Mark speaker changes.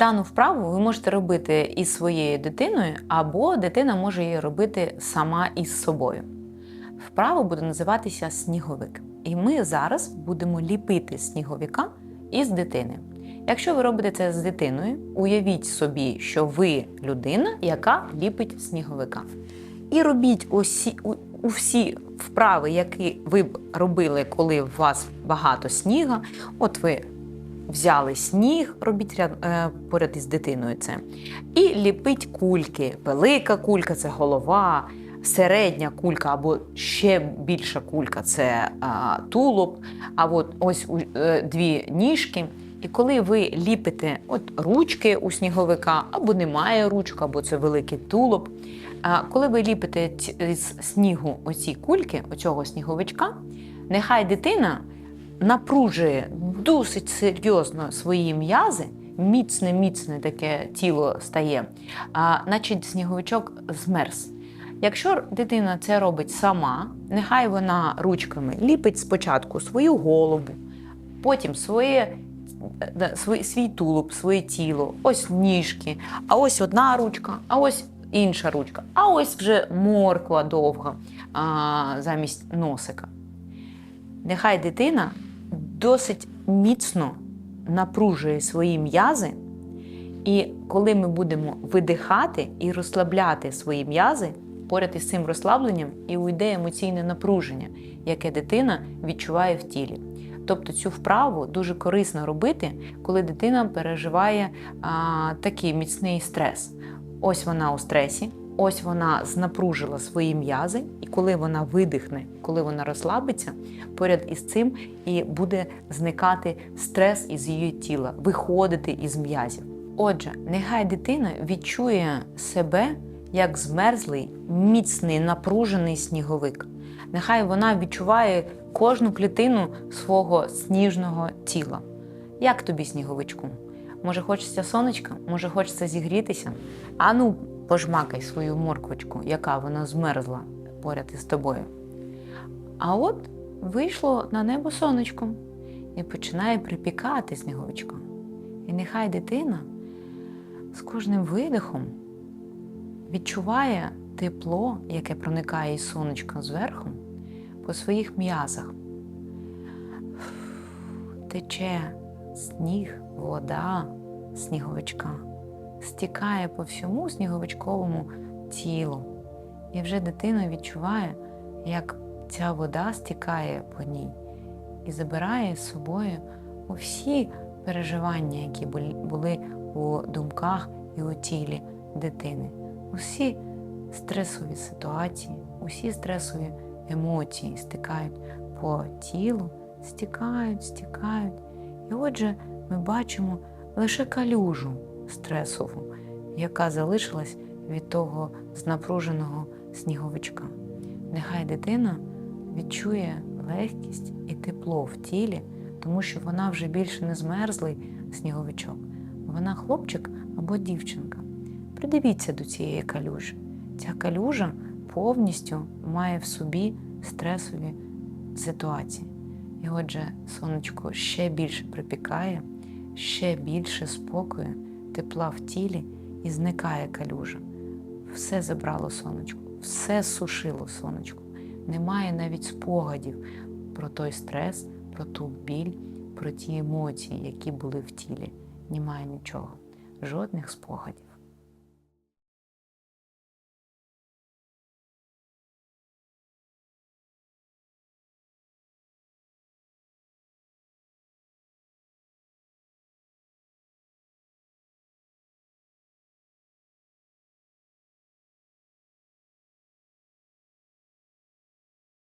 Speaker 1: Дану вправу ви можете робити із своєю дитиною, або дитина може її робити сама із собою. Вправа буде називатися сніговик. І ми зараз будемо ліпити сніговика із дитини. Якщо ви робите це з дитиною, уявіть собі, що ви людина, яка ліпить сніговика. І робіть усі, у, усі вправи, які ви б робили, коли у вас багато сніга. От ви взяли сніг, робіть е, поряд із дитиною це. І ліпить кульки. Велика кулька це голова, середня кулька або ще більша кулька це а, тулуб, а от ось у- е, дві ніжки. І коли ви ліпите от ручки у сніговика, або немає ручок, або це великий тулуб. А коли ви ліпите з снігу оці кульки, оцього сніговичка, нехай дитина напружує досить серйозно свої м'язи, міцне, міцне таке тіло стає, а, значить сніговичок змерз. Якщо дитина це робить сама, нехай вона ручками ліпить спочатку свою голову, потім своє, свій, свій тулуб, своє тіло, ось ніжки, а ось одна ручка, а ось інша ручка, а ось вже морква довга а, замість носика. Нехай дитина досить міцно напружує свої м'язи, і коли ми будемо видихати і розслабляти свої м'язи, поряд із цим розслабленням і уйде емоційне напруження, яке дитина відчуває в тілі. Тобто цю вправу дуже корисно робити, коли дитина переживає а, такий міцний стрес. Ось вона у стресі, ось вона знапружила свої м'язи, і коли вона видихне, коли вона розслабиться, поряд із цим і буде зникати стрес із її тіла, виходити із м'язів. Отже, нехай дитина відчує себе як змерзлий, міцний, напружений сніговик. Нехай вона відчуває кожну клітину свого сніжного тіла. Як тобі, сніговичку? Може, хочеться сонечка, може, хочеться зігрітися? Ану, пожмакай свою морквочку, яка вона змерзла поряд із тобою. А от вийшло на небо сонечко і починає припікати сніговичка. І нехай дитина з кожним видихом відчуває тепло, яке проникає із сонечка зверху, по своїх м'язах. Тече сніг, вода сніговичка, стікає по всьому сніговичковому тілу. І вже дитина відчуває, як ця вода стікає по ній і забирає з собою усі переживання, які були- у думках і у тілі дитини. Усі стресові ситуації, усі стресові емоції стикають по тілу, стікають, стікають. І отже, ми бачимо лише калюжу стресову, яка залишилась від того знапруженого сніговичка. Нехай дитина відчує легкість і тепло в тілі, тому що вона вже більше не змерзлий сніговичок. Вона хлопчик або дівчинка. Придивіться до цієї калюжі. Ця калюжа повністю має в собі стресові ситуації. І отже, сонечко ще більше припікає, ще більше спокою, тепла в тілі і зникає калюжа. Все забрало сонечко, все сушило сонечко. Немає навіть спогадів про той стрес, про ту біль, про ті емоції, які були в тілі. Немає нічого, жодних спогадів.